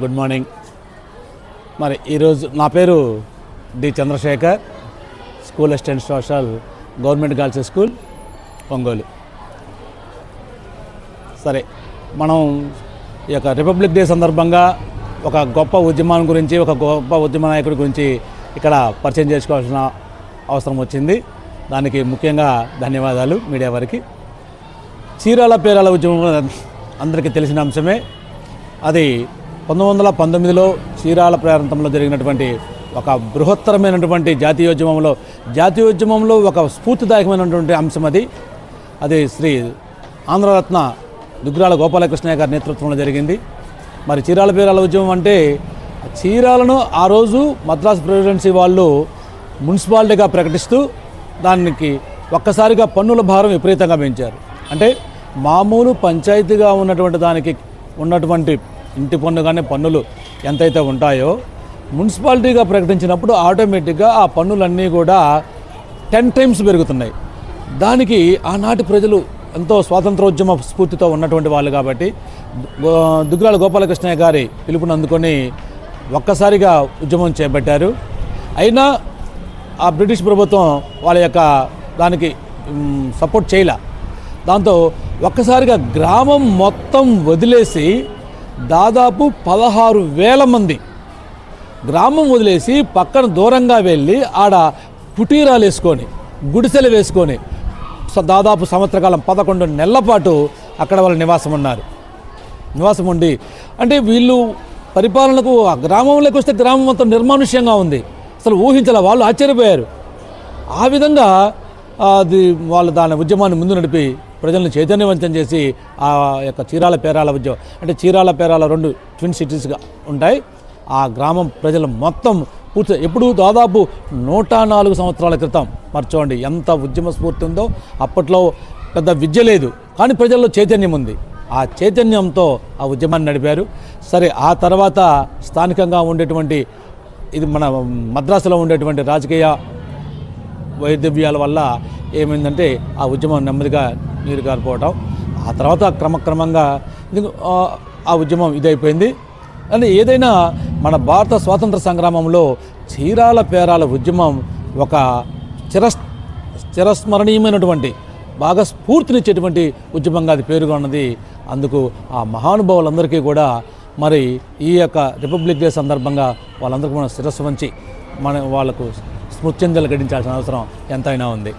Good morning. మరి ఈరోజు నా పేరు D Chandrasekhar school assistant social government girls school Ongole. సరే మనం ఈ యొక్క రిపబ్లిక్ డే సందర్భంగా ఒక గొప్ప ఉద్యమం గురించి ఒక గొప్ప ఉద్యమ నాయకుడి గురించి ఇక్కడ పరిచయం చేసుకోవాల్సిన అవసరం వచ్చింది. దానికి ముఖ్యంగా ధన్యవాదాలు మీడియా వారికి. చీరాల పేరాల ఉద్యమం అందరికీ తెలిసిన అంశమే అది పంతొమ్మిది వందల పంతొమ్మిదిలో చీరాల ప్రాంతంలో జరిగినటువంటి ఒక బృహత్తరమైనటువంటి జాతీయోద్యమంలో జాతీయోద్యమంలో ఒక స్ఫూర్తిదాయకమైనటువంటి అంశం అది. అది శ్రీ ఆంధ్రరత్న దుగ్గురాల గోపాలకృష్ణయ్య గారి నేతృత్వంలో జరిగింది. మరి చీరాల పేరాల ఉద్యమం అంటే చీరాలను ఆ రోజు మద్రాసు ప్రెసిడెన్సీ వాళ్ళు మున్సిపాలిటీగా ప్రకటిస్తూ దానికి ఒక్కసారిగా పన్నుల భారం విపరీతంగా పెంచారు. అంటే మామూలు పంచాయతీగా ఉన్నటువంటి దానికి ఉన్నటువంటి ఇంటి పన్ను కానీ పన్నులు ఎంతైతే ఉంటాయో మున్సిపాలిటీగా ప్రకటించినప్పుడు ఆటోమేటిక్గా ఆ పన్నులన్నీ కూడా టెన్ టైమ్స్ పెరుగుతున్నాయి. దానికి ఆనాటి ప్రజలు ఎంతో స్వాతంత్రోద్యమ స్ఫూర్తితో ఉన్నటువంటి వాళ్ళు కాబట్టి దుగ్గురాల గోపాలకృష్ణయ్య గారి పిలుపును అందుకొని ఒక్కసారిగా ఉద్యమం చేపట్టారు. అయినా ఆ బ్రిటిష్ ప్రభుత్వం వాళ్ళ యొక్క దానికి సపోర్ట్ చేయలే. దాంతో ఒక్కసారిగా గ్రామం మొత్తం వదిలేసి దాదాపు పదహారు వేల మంది. గ్రామం వదిలేసి పక్కన దూరంగా వెళ్ళి ఆడ పుటీరాలు వేసుకొని గుడిసెలు వేసుకొని దాదాపు సంవత్సరకాలం పదకొండు నెలల పాటు అక్కడ వాళ్ళు నివాసం ఉన్నారు. నివాసం ఉండి అంటే వీళ్ళు పరిపాలనకు ఆ గ్రామంలోకి వస్తే గ్రామం మొత్తం నిర్మానుష్యంగా ఉంది. అసలు ఊహించాల వాళ్ళు ఆశ్చర్యపోయారు. ఆ విధంగా అది వాళ్ళు దాని ఉద్యమాన్ని ముందు నడిపి ప్రజలను చైతన్యవంతం చేసి ఆ యొక్క చీరాల పేరాల ఉద్యమం అంటే చీరాల పేరాల రెండు ట్విన్ సిటీస్గా ఉంటాయి. ఆ గ్రామం ప్రజలు మొత్తం పూర్తి ఎప్పుడు దాదాపు నూట నాలుగు సంవత్సరాల క్రితం. మర్చోండి ఎంత ఉద్యమ స్ఫూర్తి ఉందో. అప్పట్లో పెద్ద విద్య లేదు కానీ ప్రజల్లో చైతన్యం ఉంది. ఆ చైతన్యంతో ఆ ఉద్యమాన్ని నడిపారు. సరే ఆ తర్వాత స్థానికంగా ఉండేటువంటి ఇది మన మద్రాసులో ఉండేటువంటి రాజకీయ వైద్యవ్యాల వల్ల ఏమైందంటే ఆ ఉద్యమం నెమ్మదిగా నీరు కారిపోవటం. ఆ తర్వాత క్రమక్రమంగా ఆ, ఉద్యమం ఇదైపోయింది. అని ఏదైనా మన భారత స్వాతంత్ర సంగ్రామంలో చీరాల పేరాల ఉద్యమం ఒక చిర చిరస్మరణీయమైనటువంటి బాగా స్ఫూర్తినిచ్చేటువంటి ఉద్యమంగా అది పేరుగొన్నది అందుకు ఆ మహానుభావులందరికీ కూడా మరి ఈ యొక్క రిపబ్లిక్ డే సందర్భంగా వాళ్ళందరికీ మనం శిరస్సు వంచి మన వాళ్ళకు స్మృత్యంజలు గడించాల్సిన అవసరం ఎంతైనా ఉంది.